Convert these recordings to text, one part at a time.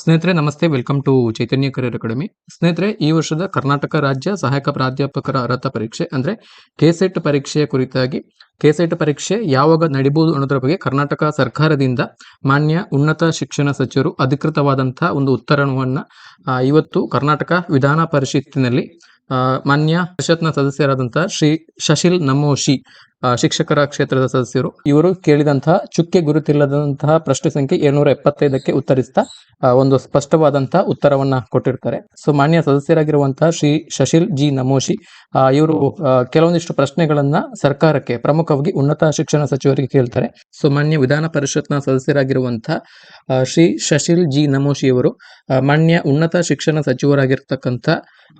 ಸ್ನೇಹಿತರೆ, ನಮಸ್ತೆ. Welcome to Chaitanya career academy. ಸ್ನೇಹಿತರೆ, ಈ ವರ್ಷದ ಕರ್ನಾಟಕ ರಾಜ್ಯ ಸಹಾಯಕ ಪ್ರಾಧ್ಯಾಪಕರ ಅರ್ಹತಾ ಪರೀಕ್ಷೆ ಅಂದ್ರೆ ಕೆಸೆಟ್ ಪರೀಕ್ಷೆಯ ಕುರಿತಾಗಿ. ಕೆಸೆಟ್ ಪರೀಕ್ಷೆ ಯಾವಾಗ ನಡೀಬಹುದು ಅನ್ನೋದ್ರ ಬಗ್ಗೆ ಕರ್ನಾಟಕ ಸರ್ಕಾರದಿಂದ ಮಾನ್ಯ ಉನ್ನತ ಶಿಕ್ಷಣ ಸಚಿವರು ಅಧಿಕೃತವಾದಂತಹ ಒಂದು ಉತ್ತರವನ್ನ ಇವತ್ತು ಕರ್ನಾಟಕ ವಿಧಾನ ಪರಿಷತ್ತಿನಲ್ಲಿ ಮಾನ್ಯ ಪರಿಷತ್ನ ಸದಸ್ಯರಾದಂತಹ ಶ್ರೀ ಶಶಿಲ್ ನಮೋಶಿ ಶಿಕ್ಷಕರ ಕ್ಷೇತ್ರದ ಸದಸ್ಯರು, ಇವರು ಕೇಳಿದಂತಹ ಚುಕ್ಕೆ ಗುರುತಿಲ್ಲದಂತಹ ಪ್ರಶ್ನೆ ಸಂಖ್ಯೆ ಏಳ್ನೂರ ಎಪ್ಪತ್ತೈದಕ್ಕೆ ಉತ್ತರಿಸ್ತಾ ಒಂದು ಸ್ಪಷ್ಟವಾದಂತಹ ಉತ್ತರವನ್ನ ಕೊಟ್ಟಿರ್ತಾರೆ. ಸೊ, ಮಾನ್ಯ ಸದಸ್ಯರಾಗಿರುವಂತಹ ಶ್ರೀ ಶಶಿಲ್ ಜಿ ನಮೋಶಿ ಇವರು ಕೆಲವೊಂದಿಷ್ಟು ಪ್ರಶ್ನೆಗಳನ್ನ ಸರ್ಕಾರಕ್ಕೆ ಪ್ರಮುಖವಾಗಿ ಉನ್ನತ ಶಿಕ್ಷಣ ಸಚಿವರಿಗೆ ಕೇಳ್ತಾರೆ. ಸೊ, ಮಾನ್ಯ ವಿಧಾನ ಪರಿಷತ್ನ ಸದಸ್ಯರಾಗಿರುವಂತಹ ಶ್ರೀ ಶಶಿಲ್ ಜಿ ನಮೋಶಿ ಅವರು ಮಾನ್ಯ ಉನ್ನತ ಶಿಕ್ಷಣ ಸಚಿವರಾಗಿರ್ತಕ್ಕಂಥ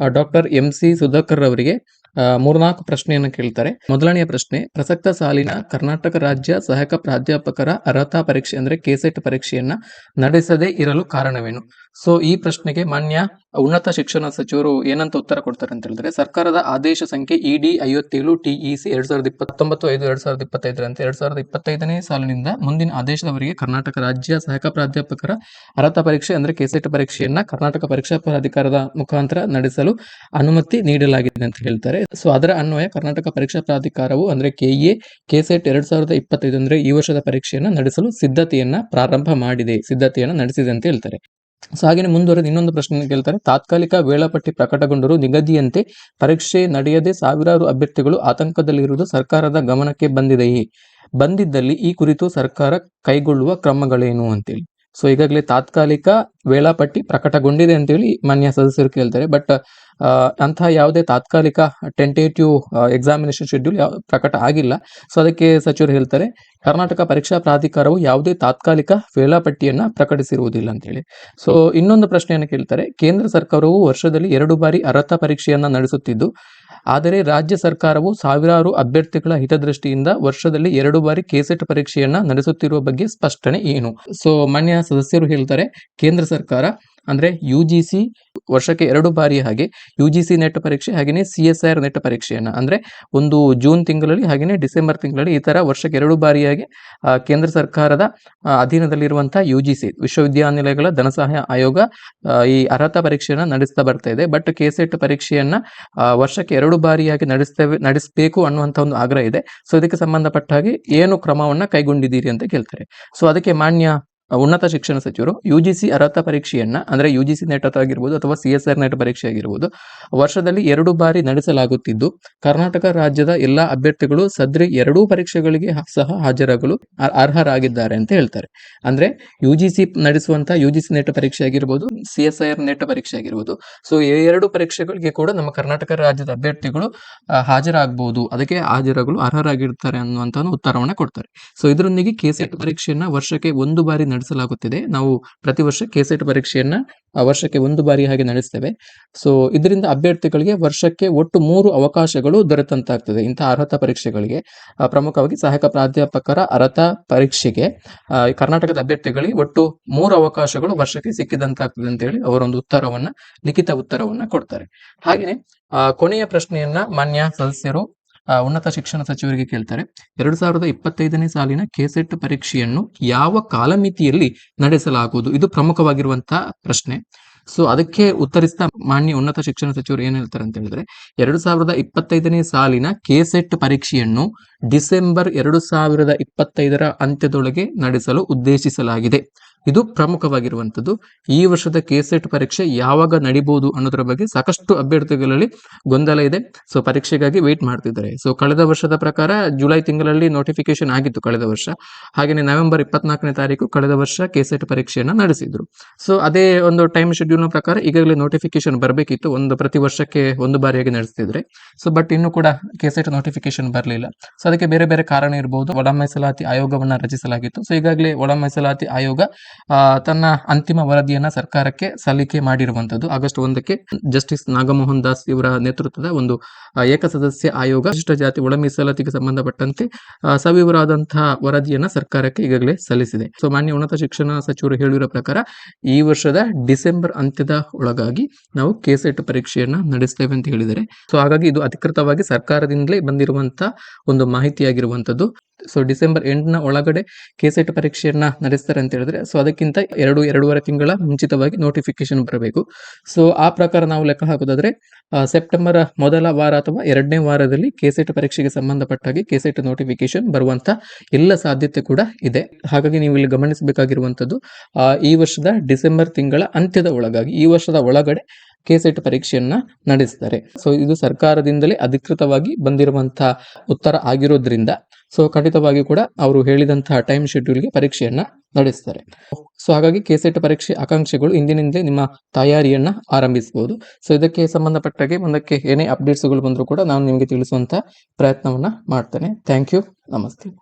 ಡಾಕ್ಟರ್ ಎಂ ಸಿ ಸುಧಾಕರ್ ಅವರಿಗೆ ಮೂರ್ನಾಲ್ಕು ಪ್ರಶ್ನೆಯನ್ನು ಕೇಳ್ತಾರೆ. ಮೊದಲನೆಯ ಪ್ರಶ್ನೆ, ಪ್ರಸಕ್ತ ಸಾಲಿನ ಕರ್ನಾಟಕ ರಾಜ್ಯ ಸಹಾಯಕ ಪ್ರಾಧ್ಯಾಪಕರ ಅರ್ಹತಾ ಪರೀಕ್ಷೆ ಅಂದ್ರೆ ಕೆಸೆಟ್ ಪರೀಕ್ಷೆಯನ್ನ ನಡೆಸದೇ ಇರಲು ಕಾರಣವೇನು? ಸೊ ಈ ಪ್ರಶ್ನೆಗೆ ಮಾನ್ಯ ಉನ್ನತ ಶಿಕ್ಷಣ ಸಚಿವರು ಏನಂತ ಉತ್ತರ ಕೊಡ್ತಾರೆ ಅಂತ ಹೇಳಿದ್ರೆ, ಸರ್ಕಾರದ ಆದೇಶ ಸಂಖ್ಯೆ ಇಡಿ ಐವತ್ತೇಳು ಟಿಇಸಿ ಎರಡ್ ಸಾವಿರದ ಇಪ್ಪತ್ತೊಂಬತ್ತು ಐದು ಎರಡ್ ಸಾವಿರದ ಇಪ್ಪತ್ತೈದರಂತೆ ಎರಡ್ ಸಾವಿರದ ಇಪ್ಪತ್ತೈದನೇ ಸಾಲಿನಿಂದ ಮುಂದಿನ ಆದೇಶದವರೆಗೆ ಕರ್ನಾಟಕ ರಾಜ್ಯ ಸಹಾಯಕ ಪ್ರಾಧ್ಯಾಪಕರ ಅರ್ಹತಾ ಪರೀಕ್ಷೆ ಅಂದ್ರೆ ಕೆಸೆಟ್ ಪರೀಕ್ಷೆಯನ್ನ ಕರ್ನಾಟಕ ಪರೀಕ್ಷಾ ಪ್ರಾಧಿಕಾರದ ಮುಖಾಂತರ ನಡೆಸಲು ಅನುಮತಿ ನೀಡಲಾಗಿದೆ ಅಂತ ಹೇಳ್ತಾರೆ. ಸೊ ಅದರ ಅನ್ವಯ ಕರ್ನಾಟಕ ಪರೀಕ್ಷಾ ಪ್ರಾಧಿಕಾರವು ಅಂದ್ರೆ ಕೆಇಎ ಕೆಸೆಟ್ ಎರಡ್ ಸಾವಿರದ ಇಪ್ಪತ್ತೈದು ಅಂದ್ರೆ ಈ ವರ್ಷದ ಪರೀಕ್ಷೆಯನ್ನ ನಡೆಸಲು ಸಿದ್ಧತೆಯನ್ನ ಪ್ರಾರಂಭ ಮಾಡಿದೆ, ಸಿದ್ಧತೆಯನ್ನ ನಡೆಸಿದೆ ಅಂತ ಹೇಳ್ತಾರೆ. ಸೊ ಹಾಗೆಯೇ ಮುಂದುವರೆದು ಇನ್ನೊಂದು ಪ್ರಶ್ನೆ ಕೇಳ್ತಾರೆ. ತಾತ್ಕಾಲಿಕ ವೇಳಾಪಟ್ಟಿ ಪ್ರಕಟಗೊಂಡರೂ ನಿಗದಿಯಂತೆ ಪರೀಕ್ಷೆ ನಡೆಯದೆ ಸಾವಿರಾರು ಅಭ್ಯರ್ಥಿಗಳು ಆತಂಕದಲ್ಲಿರುವುದು ಸರ್ಕಾರದ ಗಮನಕ್ಕೆ ಬಂದಿದೆಯೇ? ಬಂದಿದ್ದಲ್ಲಿ ಈ ಕುರಿತು ಸರ್ಕಾರ ಕೈಗೊಳ್ಳುವ ಕ್ರಮಗಳೇನು ಅಂತೇಳಿ. ಸೊ ಈಗಾಗಲೇ ತಾತ್ಕಾಲಿಕ ವೇಳಾಪಟ್ಟಿ ಪ್ರಕಟಗೊಂಡಿದೆ ಅಂತೇಳಿ ಮಾನ್ಯ ಸದಸ್ಯರು ಕೇಳ್ತಾರೆ. ಬಟ್ ಅಂತಹ ಯಾವುದೇ ತಾತ್ಕಾಲಿಕ ಟೆಂಟೇಟಿವ್ ಎಕ್ಸಾಮಿನೇಷನ್ ಶೆಡ್ಯೂಲ್ ಯಾವ, ಪ್ರಕಟ ಆಗಿಲ್ಲ. ಸೊ ಅದಕ್ಕೆ ಸಚಿವರು ಹೇಳ್ತಾರೆ, ಕರ್ನಾಟಕ ಪರೀಕ್ಷಾ ಪ್ರಾಧಿಕಾರವು ಯಾವುದೇ ತಾತ್ಕಾಲಿಕ ವೇಳಾಪಟ್ಟಿಯನ್ನ ಪ್ರಕಟಿಸಿರುವುದಿಲ್ಲ ಅಂತೇಳಿ ಸೊ ಇನ್ನೊಂದು ಪ್ರಶ್ನೆಯನ್ನು ಕೇಳ್ತಾರೆ, ಕೇಂದ್ರ ಸರ್ಕಾರವು ವರ್ಷದಲ್ಲಿ ಎರಡು ಬಾರಿ ಅರ್ಹತಾ ಪರೀಕ್ಷೆಯನ್ನ ನಡೆಸುತ್ತಿದ್ದು ಆದರೆ ರಾಜ್ಯ ಸರ್ಕಾರವು ಸಾವಿರಾರು ಅಭ್ಯರ್ಥಿಗಳ ಹಿತದೃಷ್ಟಿಯಿಂದ ವರ್ಷದಲ್ಲಿ ಎರಡು ಬಾರಿ ಕೆಸೆಟ್ ಪರೀಕ್ಷೆಯನ್ನ ನಡೆಸುತ್ತಿರುವ ಬಗ್ಗೆ ಸ್ಪಷ್ಟನೆ ಏನು? ಸೊ ಮಾನ್ಯ ಸದಸ್ಯರು ಹೇಳ್ತಾರೆ, ಕೇಂದ್ರ ಸರ್ಕಾರ ಅಂದ್ರೆ ಯು ವರ್ಷಕ್ಕೆ ಎರಡು ಬಾರಿ ಹಾಗೆ ಯು ಜಿ ಸಿ ನೆಟ್ ಪರೀಕ್ಷೆ ಹಾಗೆಯೇ ಸಿ ಎಸ್ ಆರ್ ನೆಟ್ ಪರೀಕ್ಷೆಯನ್ನ. ಅಂದ್ರೆ ಒಂದು ಜೂನ್ ತಿಂಗಳಲ್ಲಿ ಹಾಗೆಯೇ ಡಿಸೆಂಬರ್ ತಿಂಗಳಲ್ಲಿ ಈ ತರ ವರ್ಷಕ್ಕೆ ಎರಡು ಬಾರಿಯಾಗಿ ಕೇಂದ್ರ ಸರ್ಕಾರದ ಅಧೀನದಲ್ಲಿರುವಂಥ ಯು ಜಿ ಸಿ ವಿಶ್ವವಿದ್ಯಾನಿಲಯಗಳ ಧನಸಹಾಯ ಆಯೋಗ ಈ ಅರ್ಹತಾ ಪರೀಕ್ಷೆಯನ್ನು ನಡೆಸ್ತಾ ಬರ್ತಾ ಇದೆ. ಬಟ್ ಕೆಸೆಟ್ ಪರೀಕ್ಷೆಯನ್ನ ಪರೀಕ್ಷೆಯನ್ನು ವರ್ಷಕ್ಕೆ ಎರಡು ಬಾರಿಯಾಗಿ ನಡೆಸ್ತೇವೆ, ನಡೆಸಬೇಕು ಅನ್ನುವಂಥ ಒಂದು ಆಗ್ರಹ ಇದೆ. ಸೊ ಇದಕ್ಕೆ ಸಂಬಂಧಪಟ್ಟ ಹಾಗೆ ಏನು ಕ್ರಮವನ್ನ ಕೈಗೊಂಡಿದ್ದೀರಿ ಅಂತ ಕೇಳ್ತಾರೆ. ಸೊ ಅದಕ್ಕೆ ಮಾನ್ಯ ಉನ್ನತ ಶಿಕ್ಷಣ ಸಚಿವರು ಯು ಜಿ ಸಿ ಅರ್ಹತಾ ಪರೀಕ್ಷೆಯನ್ನ, ಅಂದ್ರೆ ಯು ಜಿ ಸಿ ನೆಟ್ ಆಗಿರ್ಬೋದು ಅಥವಾ ಸಿ ಎಸ್ ಆರ್ ನೆಟ್ ಪರೀಕ್ಷೆ ಆಗಿರ್ಬೋದು ವರ್ಷದಲ್ಲಿ ಎರಡು ಬಾರಿ ನಡೆಸಲಾಗುತ್ತಿದ್ದು, ಕರ್ನಾಟಕ ರಾಜ್ಯದ ಎಲ್ಲಾ ಅಭ್ಯರ್ಥಿಗಳು ಸದ್ರಿ ಎರಡೂ ಪರೀಕ್ಷೆಗಳಿಗೆ ಸಹ ಹಾಜರಾಗಲು ಅರ್ಹರಾಗಿದ್ದಾರೆ ಅಂತ ಹೇಳ್ತಾರೆ. ಅಂದ್ರೆ ಯು ಜಿ ಸಿ ನಡೆಸುವಂತ ಯು ಜಿ ಸಿ ನೆಟ್ ಪರೀಕ್ಷೆ ಆಗಿರ್ಬೋದು C S I R net ಪರೀಕ್ಷೆ ಆಗಿರ್ಬೋದು ಸೊ ಎರಡು ಪರೀಕ್ಷೆಗಳಿಗೆ ಕೂಡ ನಮ್ಮ ಕರ್ನಾಟಕ ರಾಜ್ಯದ ಅಭ್ಯರ್ಥಿಗಳು ಹಾಜರಾಗಬಹುದು ಅದಕ್ಕೆ ಹಾಜರಾಗಲು ಅರ್ಹರಾಗಿರ್ತಾರೆ ಅನ್ನುವಂತ ಉತ್ತರವನ್ನು ಕೊಡ್ತಾರೆ. ಸೊ ಇದರೊಂದಿಗೆ ಕೆಸೆಟ್ ಪರೀಕ್ಷೆಯನ್ನ ವರ್ಷಕ್ಕೆ ಒಂದು ಬಾರಿ ನಡೆಸಲಾಗುತ್ತಿದೆ. ನಾವು ಪ್ರತಿ ವರ್ಷ ಕೆಸೆಟ್ ಪರೀಕ್ಷೆಯನ್ನ ವರ್ಷಕ್ಕೆ ಒಂದು ಬಾರಿ ಹಾಗೆ ನಡೆಸ್ತೇವೆ. ಸೊ ಇದರಿಂದ ಅಭ್ಯರ್ಥಿಗಳಿಗೆ ವರ್ಷಕ್ಕೆ ಒಟ್ಟು ಮೂರು ಅವಕಾಶಗಳು ದೊರೆತಂತಾಗ್ತದೆ ಇಂತಹ ಅರ್ಹತಾ ಪರೀಕ್ಷೆಗಳಿಗೆ. ಪ್ರಮುಖವಾಗಿ ಸಹಾಯಕ ಪ್ರಾಧ್ಯಾಪಕರ ಅರ್ಹತಾ ಪರೀಕ್ಷೆಗೆ ಕರ್ನಾಟಕದ ಅಭ್ಯರ್ಥಿಗಳಿಗೆ ಒಟ್ಟು ಮೂರು ಅವಕಾಶಗಳು ವರ್ಷಕ್ಕೆ ಸಿಕ್ಕಿದಂತಾಗ್ತದೆ ಅಂತ ಹೇಳಿ ಅವರೊಂದು ಉತ್ತರವನ್ನ, ಲಿಖಿತ ಉತ್ತರವನ್ನ ಕೊಡ್ತಾರೆ. ಹಾಗೆಯೇ ಕೊನೆಯ ಪ್ರಶ್ನೆಯನ್ನ ಮಾನ್ಯ ಸದಸ್ಯರು ಉನ್ನತ ಶಿಕ್ಷಣ ಸಚಿವರಿಗೆ ಕೇಳ್ತಾರೆ, ಎರಡು ಸಾವಿರದ ಇಪ್ಪತ್ತೈದನೇ ಸಾಲಿನ ಕೆಸೆಟ್ ಪರೀಕ್ಷೆಯನ್ನು ಯಾವ ಕಾಲಮಿತಿಯಲ್ಲಿ ನಡೆಸಲಾಗುವುದು? ಇದು ಪ್ರಮುಖವಾಗಿರುವಂತಹ ಪ್ರಶ್ನೆ. ಸೊ ಅದಕ್ಕೆ ಉತ್ತರಿಸ್ತಾ ಮಾನ್ಯ ಉನ್ನತ ಶಿಕ್ಷಣ ಸಚಿವರು ಏನ್ ಹೇಳ್ತಾರೆ ಅಂತ ಹೇಳಿದ್ರೆ, ಎರಡು ಸಾವಿರದ ಇಪ್ಪತ್ತೈದನೇ ಸಾಲಿನ ಕೆಸೆಟ್ ಪರೀಕ್ಷೆಯನ್ನು ಡಿಸೆಂಬರ್ ಎರಡು ಸಾವಿರದ ಇಪ್ಪತ್ತೈದರ ಅಂತ್ಯದೊಳಗೆ ನಡೆಸಲು ಉದ್ದೇಶಿಸಲಾಗಿದೆ. ಇದು ಪ್ರಮುಖವಾಗಿರುವಂಥದ್ದು. ಈ ವರ್ಷದ ಕೆಸೆಟ್ ಪರೀಕ್ಷೆ ಯಾವಾಗ ನಡಿಬಹುದು ಅನ್ನೋದ್ರ ಬಗ್ಗೆ ಸಾಕಷ್ಟು ಅಭ್ಯರ್ಥಿಗಳಲ್ಲಿ ಗೊಂದಲ ಇದೆ. ಸೊ ಪರೀಕ್ಷೆಗಾಗಿ ವೇಟ್ ಮಾಡ್ತಿದ್ದಾರೆ. ಸೊ ಕಳೆದ ವರ್ಷದ ಪ್ರಕಾರ ಜುಲೈ ತಿಂಗಳಲ್ಲಿ ನೋಟಿಫಿಕೇಶನ್ ಆಗಿತ್ತು ಕಳೆದ ವರ್ಷ. ಹಾಗೆಯೇ ನವೆಂಬರ್ ಇಪ್ಪತ್ನಾಲ್ಕನೇ ತಾರೀಕು ಕಳೆದ ವರ್ಷ ಕೆಸೆಟ್ ಪರೀಕ್ಷೆಯನ್ನು ನಡೆಸಿದ್ರು. ಸೊ ಅದೇ ಒಂದು ಟೈಮ್ ಶೆಡ್ಯೂಲ್ನ ಪ್ರಕಾರ ಈಗಾಗಲೇ ನೋಟಿಫಿಕೇಶನ್ ಬರಬೇಕಿತ್ತು. ಒಂದು ಪ್ರತಿ ವರ್ಷಕ್ಕೆ ಒಂದು ಬಾರಿಯಾಗಿ ನಡೆಸ್ತಿದ್ರೆ. ಸೊ ಬಟ್ ಇನ್ನು ಕೂಡ ಕೆಸೆಟ್ ನೋಟಿಫಿಕೇಶನ್ ಬರಲಿಲ್ಲ. ಸೊ ಅದಕ್ಕೆ ಬೇರೆ ಬೇರೆ ಕಾರಣ ಇರಬಹುದು ಒಳ ಮೀಸಲಾತಿ ಆಯೋಗವನ್ನ ರಚಿಸಲಾಗಿತ್ತು. ಸೊ ಈಗಾಗಲೇ ಒಳ ಮೀಸಲಾತಿ ಆಯೋಗ ತನ್ನ ಅಂತಿಮ ವರದಿಯನ್ನ ಸರ್ಕಾರಕ್ಕೆ ಸಲ್ಲಿಕೆ ಮಾಡಿರುವಂತದ್ದು ಆಗಸ್ಟ್ ಒಂದಕ್ಕೆ ಜಸ್ಟಿಸ್ ನಾಗಮೋಹನ್ ದಾಸ್ ಇವರ ನೇತೃತ್ವದ ಒಂದು ಏಕಸದಸ್ಯ ಆಯೋಗ ವಿಶಿಷ್ಟ ಜಾತಿ ಒಳ ಮೀಸಲಾತಿಗೆ ಸಂಬಂಧಪಟ್ಟಂತೆ ಸವಿವರಾದಂತಹ ವರದಿಯನ್ನ ಸರ್ಕಾರಕ್ಕೆ ಈಗಾಗಲೇ ಸಲ್ಲಿಸಿದೆ. ಸೊ, ಮಾನ್ಯ ಉನ್ನತ ಶಿಕ್ಷಣ ಸಚಿವರು ಹೇಳಿರೋ ಪ್ರಕಾರ ಈ ವರ್ಷದ ಡಿಸೆಂಬರ್ ಅಂತ್ಯದ ಒಳಗಾಗಿ ನಾವು ಕೆಸೆಟ್ ಪರೀಕ್ಷೆಯನ್ನ ನಡೆಸ್ತೇವೆ ಅಂತ ಹೇಳಿದರೆ ಸೊ, ಹಾಗಾಗಿ ಇದು ಅಧಿಕೃತವಾಗಿ ಸರ್ಕಾರದಿಂದಲೇ ಬಂದಿರುವಂತಹ ಒಂದು ಮಾಹಿತಿಯಾಗಿರುವಂತದ್ದು. ಸೊ ಡಿಸೆಂಬರ್ ಎಂಟ್ನ ಒಳಗಡೆ ಕೆಸೆಟ್ ಪರೀಕ್ಷೆಯನ್ನ ನಡೆಸ್ತಾರೆ ಅಂತ ಹೇಳಿದ್ರೆ ಸೊ ಅದಕ್ಕಿಂತ ಎರಡು, ಎರಡೂವರೆ ತಿಂಗಳ ಮುಂಚಿತವಾಗಿ ನೋಟಿಫಿಕೇಶನ್ ಬರಬೇಕು. ಸೊ ಆ ಪ್ರಕಾರ ನಾವು ಲೆಕ್ಕ ಹಾಕೋದಾದ್ರೆ ಸೆಪ್ಟೆಂಬರ್ ಮೊದಲ ವಾರ ಅಥವಾ ಎರಡನೇ ವಾರದಲ್ಲಿ ಕೆಸೆಟ್ ಪರೀಕ್ಷೆಗೆ ಸಂಬಂಧಪಟ್ಟ ಹಾಗೆ ಕೆಸೆಟ್ ನೋಟಿಫಿಕೇಶನ್ ಬರುವಂತ ಎಲ್ಲ ಸಾಧ್ಯತೆ ಕೂಡ ಇದೆ. ಹಾಗಾಗಿ ನೀವು ಇಲ್ಲಿ ಗಮನಿಸಬೇಕಾಗಿರುವಂತದ್ದು ಈ ವರ್ಷದ ಡಿಸೆಂಬರ್ ತಿಂಗಳ ಅಂತ್ಯದ ಒಳಗಾಗಿ, ಈ ವರ್ಷದ ಒಳಗಡೆ ಕೆಸೆಟ್ ಪರೀಕ್ಷೆಯನ್ನ ನಡೆಸ್ತಾರೆ. ಸೊ ಇದು ಸರ್ಕಾರದಿಂದಲೇ ಅಧಿಕೃತವಾಗಿ ಬಂದಿರುವಂತಹ ಉತ್ತರ ಆಗಿರೋದ್ರಿಂದ ಸೊ ಖಂಡಿತವಾಗಿ ಕೂಡ ಅವರು ಹೇಳಿದಂತಹ ಟೈಮ್ ಶೆಡ್ಯೂಲ್ಗೆ ಪರೀಕ್ಷೆಯನ್ನ ನಡೆಸ್ತಾರೆ. ಸೊ ಹಾಗಾಗಿ ಕೆಸೆಟ್ ಪರೀಕ್ಷೆ ಆಕಾಂಕ್ಷೆಗಳು ಇಂದಿನಿಂದಲೇ ನಿಮ್ಮ ತಯಾರಿಯನ್ನ ಆರಂಭಿಸಬಹುದು. ಸೊ ಇದಕ್ಕೆ ಸಂಬಂಧಪಟ್ಟಾಗೆ ಮುಂದಕ್ಕೆ ಏನೇ ಅಪ್ಡೇಟ್ಸ್ಗಳು ಬಂದರೂ ಕೂಡ ನಾನು ನಿಮಗೆ ತಿಳಿಸುವಂತ ಪ್ರಯತ್ನವನ್ನ ಮಾಡ್ತೇನೆ. ಥ್ಯಾಂಕ್ ಯು ನಮಸ್ತೆ.